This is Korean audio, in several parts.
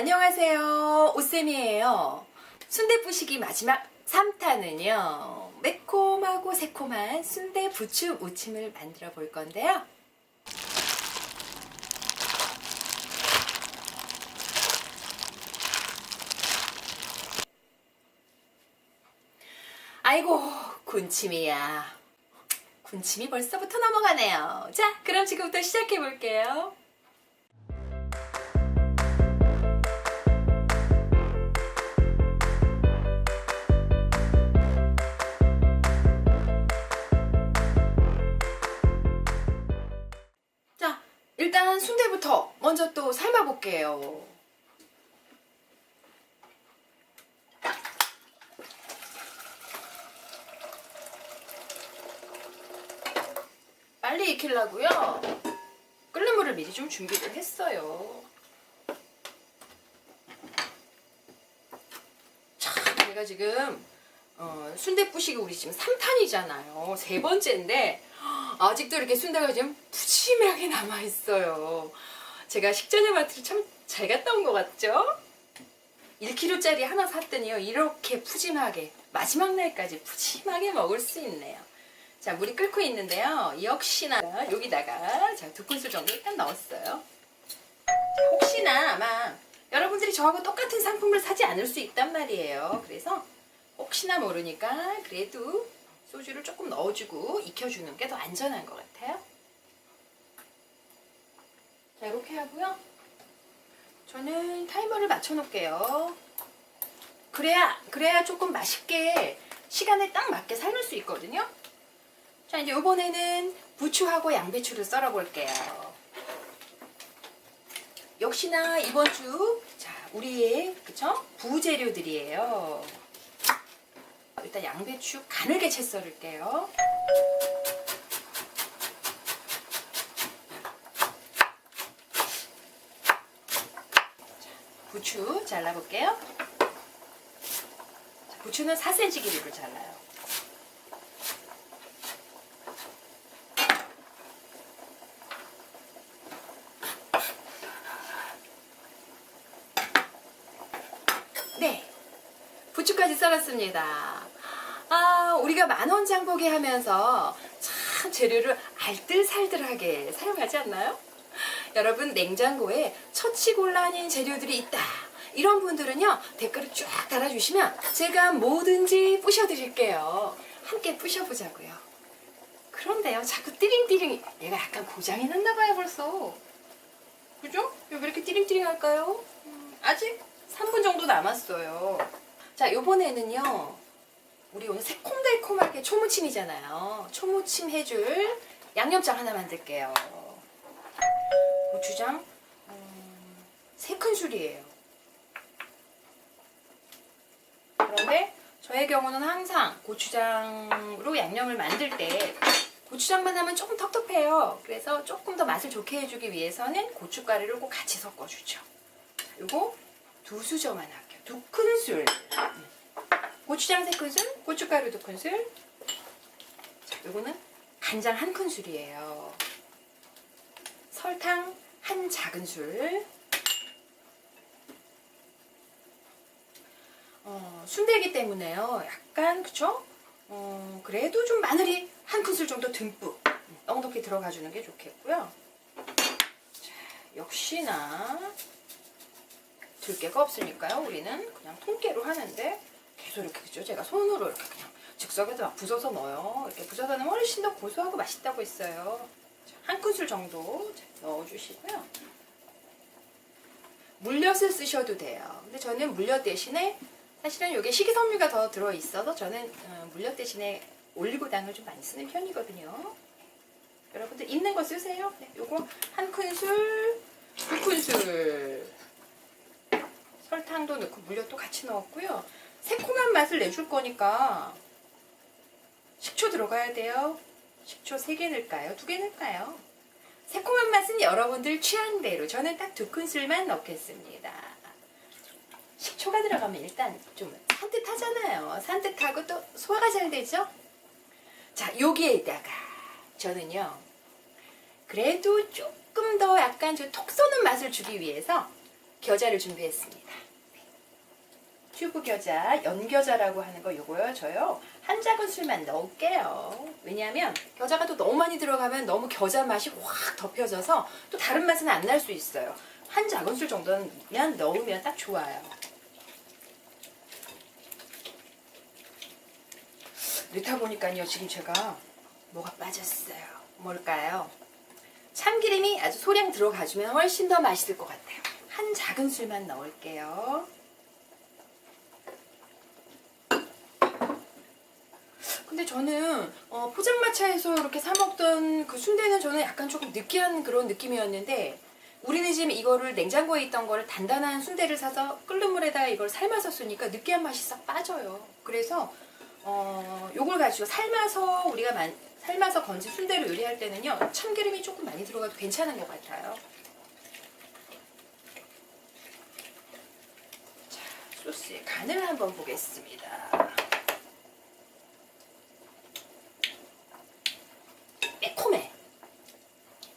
안녕하세요. 오쌤이에요. 순대 부시기 마지막 3탄은요. 매콤하고 새콤한 순대 부추 무침을 만들어 볼 건데요. 아이고, 군침이야. 군침이 벌써부터 넘어가네요. 자, 그럼 지금부터 시작해 볼게요. 먼저 또 삶아 볼게요. 빨리 익히려고요. 끓는 물을 미리 좀 준비를 했어요. 참, 제가 지금 어, 순대 부시기 우리 지금 3탄이잖아요. 세 번째인데 아직도 이렇게 순대가 좀 푸짐하게 남아 있어요. 제가 식전의 마트를 참 잘 갔다 온 것 같죠? 1kg짜리 하나 샀더니요. 이렇게 푸짐하게 마지막 날까지 푸짐하게 먹을 수 있네요. 자, 물이 끓고 있는데요. 역시나 여기다가 자, 두 큰술 정도 일단 넣었어요. 자, 혹시나 아마 여러분들이 저하고 똑같은 상품을 사지 않을 수 있단 말이에요. 그래서 혹시나 모르니까 그래도 소주를 조금 넣어주고 익혀주는 게 더 안전한 것 같아요. 자, 이렇게 하고요. 저는 타이머를 맞춰 놓을게요. 그래야, 그래야 조금 맛있게 시간에 딱 맞게 삶을 수 있거든요. 자, 이제 이번에는 부추하고 양배추를 썰어 볼게요. 역시나 이번 주, 자, 우리의, 그쵸? 부재료들이에요. 일단 양배추 가늘게 채 썰을게요. 부추 잘라볼게요. 자, 부추는 4cm 길이로 잘라요. 네. 부추까지 썰었습니다. 아, 우리가 만원 장보기 하면서 참 재료를 알뜰살뜰하게 사용하지 않나요? 여러분, 냉장고에 처치곤란인 재료들이 있다. 이런 분들은요, 댓글을 쫙 달아주시면 제가 뭐든지 부셔드릴게요. 함께 부셔보자고요. 그런데요, 자꾸 띠링띠링, 얘가 약간 고장이 났나 봐요, 벌써. 그죠? 왜 이렇게 띠링띠링 할까요? 음, 아직 3분 정도 남았어요. 자, 요번에는요. 우리 오늘 새콤달콤하게 초무침이잖아요. 초무침 해줄 양념장 하나 만들게요. 고추장 음, 3큰술이에요. 그런데 저의 경우는 항상 고추장으로 양념을 만들 때 고추장만 하면 조금 텁텁해요. 그래서 조금 더 맛을 좋게 해주기 위해서는 고춧가루를 꼭 같이 섞어주죠. 요거 두 수저만 할게요. 두 큰술. 고추장 세 큰술, 고춧가루 두 큰술. 자, 요거는 간장 한 큰술이에요. 설탕 한 작은 술. 어, 순대기 때문에요. 약간 그쵸? 어, 그래도 좀 마늘이 한 큰술 정도 듬뿍 넉넉히 들어가 주는 게 좋겠고요. 자, 역시나 들깨가 없으니까요. 우리는 그냥 통깨로 하는데 계속 이렇게 그죠? 제가 손으로 이렇게 그냥 즉석에서 막 부숴서 넣어요. 이렇게 부숴서 넣으면 훨씬 더 고소하고 맛있다고 했어요. 자, 한 큰술 정도 넣어주시고요. 물엿을 쓰셔도 돼요. 근데 저는 물엿 대신에 사실은 이게 식이섬유가 더 들어있어서 저는 어, 물엿 대신에 올리고당을 좀 많이 쓰는 편이거든요. 여러분들 있는 거 쓰세요. 네, 요거 한 큰술, 두 큰술. 설탕도 넣고 물엿도 같이 넣었고요. 새콤한 맛을 내줄 거니까 식초 들어가야 돼요. 식초 3개 넣을까요? 2개 넣을까요? 새콤한 맛은 여러분들 취향대로 저는 딱 두 큰술만 넣겠습니다. 식초가 들어가면 일단 좀 산뜻하잖아요. 산뜻하고 또 소화가 잘 되죠? 자, 여기에다가 저는요. 그래도 조금 더 약간 저톡 쏘는 맛을 주기 위해서 겨자를 준비했습니다. 네. 튜브 겨자, 연겨자라고 하는 거 요거요. 저요. 한 작은술만 넣을게요. 왜냐하면 겨자가 또 너무 많이 들어가면 너무 겨자 맛이 확 덮여져서 또 다른 맛은 안 날 수 있어요. 한 작은술 정도면 넣으면 딱 좋아요. 넣다 보니까요. 지금 제가 뭐가 빠졌어요. 뭘까요? 참기름이 아주 소량 들어가주면 훨씬 더 맛있을 것 같아요. 한 작은 술만 넣을게요. 근데 저는 어, 포장마차에서 이렇게 사 먹던 그 순대는 저는 약간 조금 느끼한 그런 느낌이었는데 우리는 지금 이거를 냉장고에 있던 거를 단단한 순대를 사서 끓는 물에다가 이걸 삶아서 쓰니까 느끼한 맛이 싹 빠져요. 그래서 어, 요걸 가지고 삶아서 우리가 만, 삶아서 건진 순대를 요리할 때는요 참기름이 조금 많이 들어가도 괜찮은 것 같아요. 자, 소스의 간을 한번 보겠습니다. 매콤해.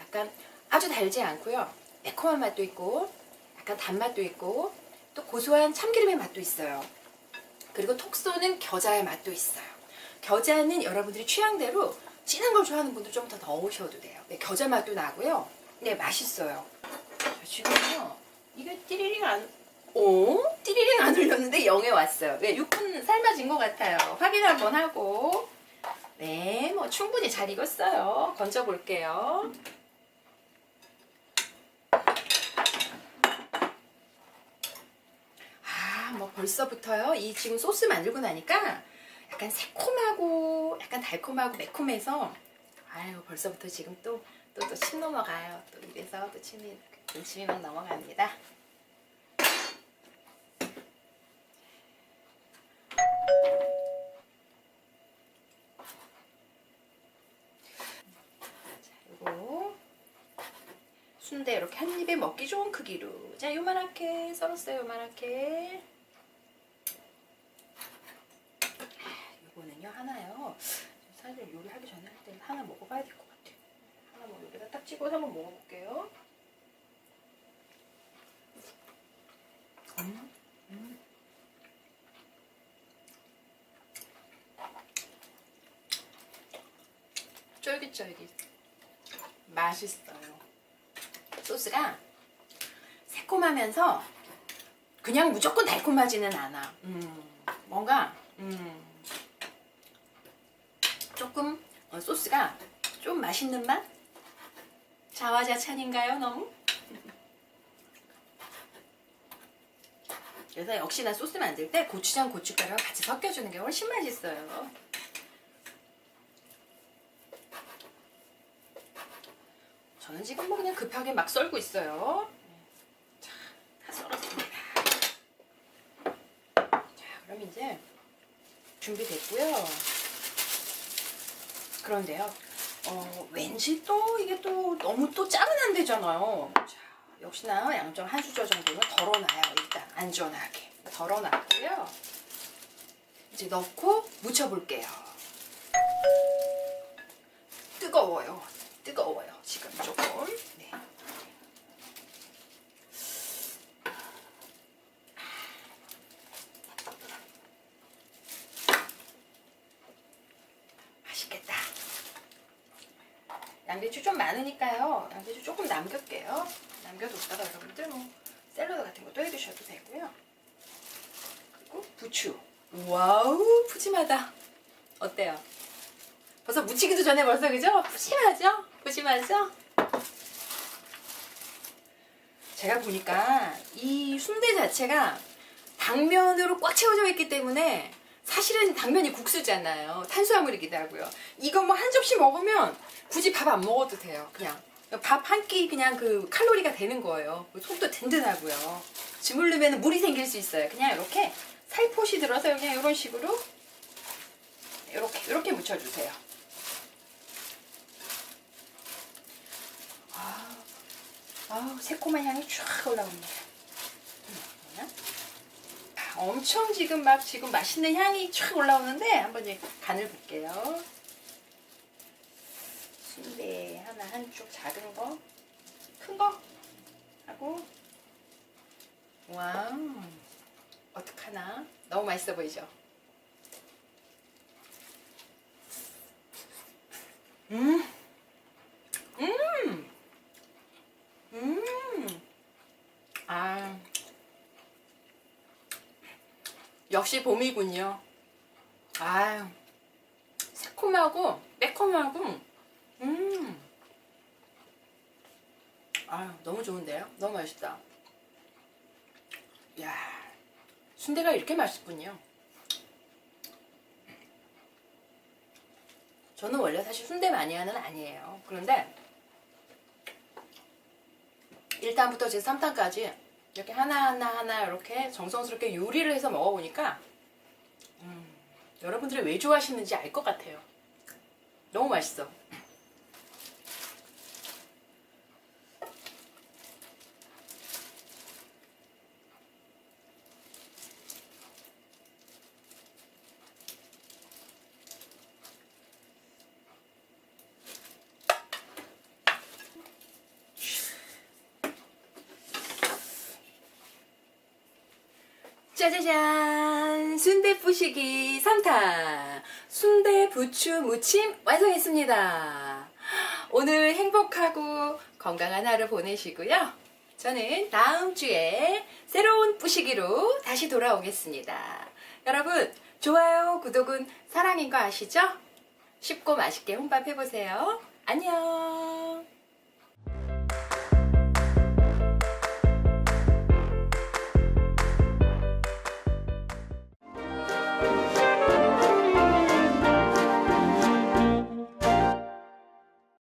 약간 아주 달지 않고요. 매콤한 맛도 있고, 약간 단맛도 있고, 또 고소한 참기름의 맛도 있어요. 그리고 톡 쏘는 겨자의 맛도 있어요. 겨자는 여러분들이 취향대로 진한 걸 좋아하는 분들 좀 더 넣으셔도 돼요. 네, 겨자 맛도 나고요. 네, 맛있어요. 자, 지금요, 이게 띠리링 안, 오? 띠리링 안 울렸는데 0에 왔어요. 네, 6분 삶아진 것 같아요. 확인 한번 하고. 네, 뭐 충분히 잘 익었어요. 건져 볼게요. 아, 뭐 벌써부터요. 이 지금 소스 만들고 나니까 약간 새콤하고 약간 달콤하고 매콤해서 아유, 벌써부터 지금 또 또 또 침 넘어가요. 또 입에서 또 침이 군침이 막 넘어갑니다. 순대 이렇게 한 입에 먹기 좋은 크기로 자 요만하게 썰었어요 요만하게 아, 요거는요 하나요 사실 요리하기 전에 할 때는 하나 먹어봐야 될 것 같아요 하나 뭐 여기다 딱 찍어서 한번 먹어볼게요 음, 음. 쫄깃쫄깃 맛있어요. 소스가 새콤하면서 그냥 무조건 달콤하지는 않아. 음, 뭔가 음, 조금 어, 소스가 좀 맛있는 맛? 자화자찬인가요, 너무? 그래서 역시나 소스 만들 때 고추장, 고춧가루가 같이 섞여주는 게 훨씬 맛있어요. 저는 지금 뭐 그냥 급하게 막 썰고 있어요. 자, 다 썰었습니다. 자, 그럼 이제 준비됐고요. 그런데요, 어, 왠지 또 이게 또 너무 또 짜면 안 되잖아요. 자, 역시나 양쪽 한 수저 정도는 덜어놔요. 일단 안전하게 덜어놨고요. 이제 넣고 무쳐볼게요. 뜨거워요. 뜨거워요. 지금 조금. 네. 맛있겠다. 양배추 좀 많으니까요. 양배추 조금 남길게요. 남겨뒀다가 여러분들 뭐 샐러드 같은 것도 해 드셔도 되고요. 그리고 부추. 와우, 푸짐하다. 어때요? 벌써 무치기도 전에 벌써 그죠? 푸짐하죠? 푸짐하죠? 제가 보니까 이 순대 자체가 당면으로 꽉 채워져 있기 때문에 사실은 당면이 국수잖아요. 탄수화물이기도 하고요. 이거 뭐 한 접시 먹으면 굳이 밥 안 먹어도 돼요. 그냥 밥 한 끼 그냥 그 칼로리가 되는 거예요. 속도 든든하고요. 주물르면 물이 생길 수 있어요. 그냥 이렇게 살포시 들어서 그냥 이런 식으로 이렇게 이렇게 묻혀주세요. 아, 아우 새콤한 향이 쫙 올라옵니다. 엄청 지금 막 지금 맛있는 향이 쫙 올라오는데 한번 이제 간을 볼게요. 순대 하나 한쪽 작은 거, 큰 거 하고 와우. 어떡하나? 너무 맛있어 보이죠? 음. 음. 음. 아. 역시 봄이군요. 아유. 새콤하고 매콤하고 음. 아유, 너무 좋은데요? 너무 맛있다. 야 순대가 이렇게 맛있군요. 저는 원래 사실 순대 마니아는 아니에요. 그런데 1탄부터 제 3탄까지 이렇게 하나하나 하나 이렇게 정성스럽게 요리를 해서 먹어보니까 음, 여러분들이 왜 좋아하시는지 알 것 같아요. 너무 맛있어. 짜자잔! 순대 부시기 3탄! 순대 부추 무침 완성했습니다. 오늘 행복하고 건강한 하루 보내시고요. 저는 다음 주에 새로운 부시기로 다시 돌아오겠습니다. 여러분, 좋아요, 구독은 사랑인 거 아시죠? 쉽고 맛있게 혼밥 해보세요. 안녕!